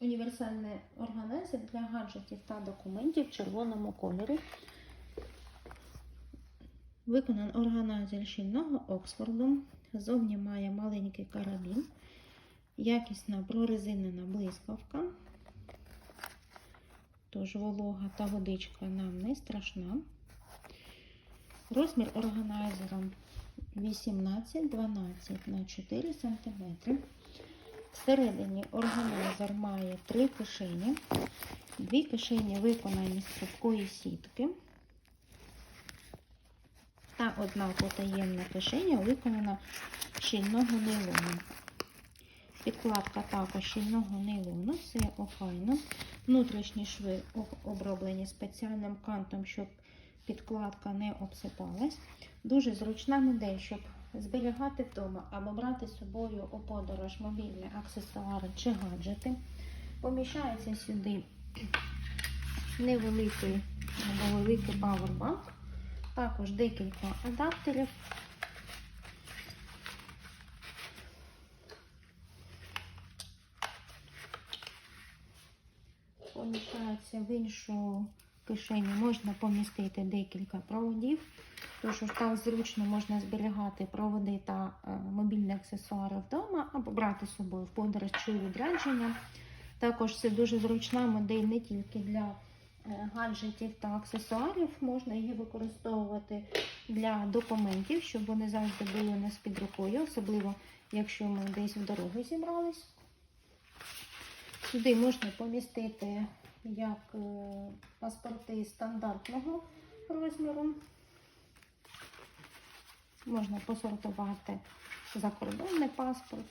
Універсальний органайзер для гаджетів та документів в червоному кольорі. Виконан органайзер щільного Оксфорду. Зовні має маленький карабін, якісна прорезинена блискавка. Тож волога та водичка нам не страшна. Розмір органайзера 18-12 на 4 см. Всередині органайзер має три кишені. Дві кишені виконані з хрупкої сітки. Та одна потаємна кишеня виконана щільного нейлону. Підкладка також щільного нейлону, все охайно. Внутрішні шви оброблені спеціальним кантом, щоб підкладка не обсипалась. Дуже зручна модель, щоб зберігати вдома або брати з собою у подорож мобільні аксесуари чи гаджети. Поміщається сюди невеликий або великий павербанк, також декілька адаптерів. Поміщається в іншу кишеню, можна помістити декілька проводів. Тож так зручно можна зберігати проводи та е, мобільні аксесуари вдома або брати з собою в подорож чи відрядження. Також це дуже зручна модель не тільки для е, гаджетів та аксесуарів, можна її використовувати для документів, щоб вони завжди були у нас під рукою, особливо якщо ми десь в дорогу зібрались. Сюди можна помістити як е, паспорти стандартного розміру. Можна посортувати закордонний паспорт,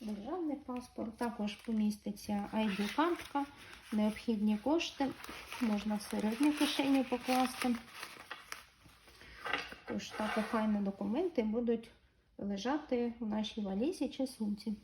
державний паспорт. Також поміститься ID-картка, необхідні кошти. Можна в середню кишеню покласти. Тож так охайно документи будуть лежати в нашій валізі чи сумці.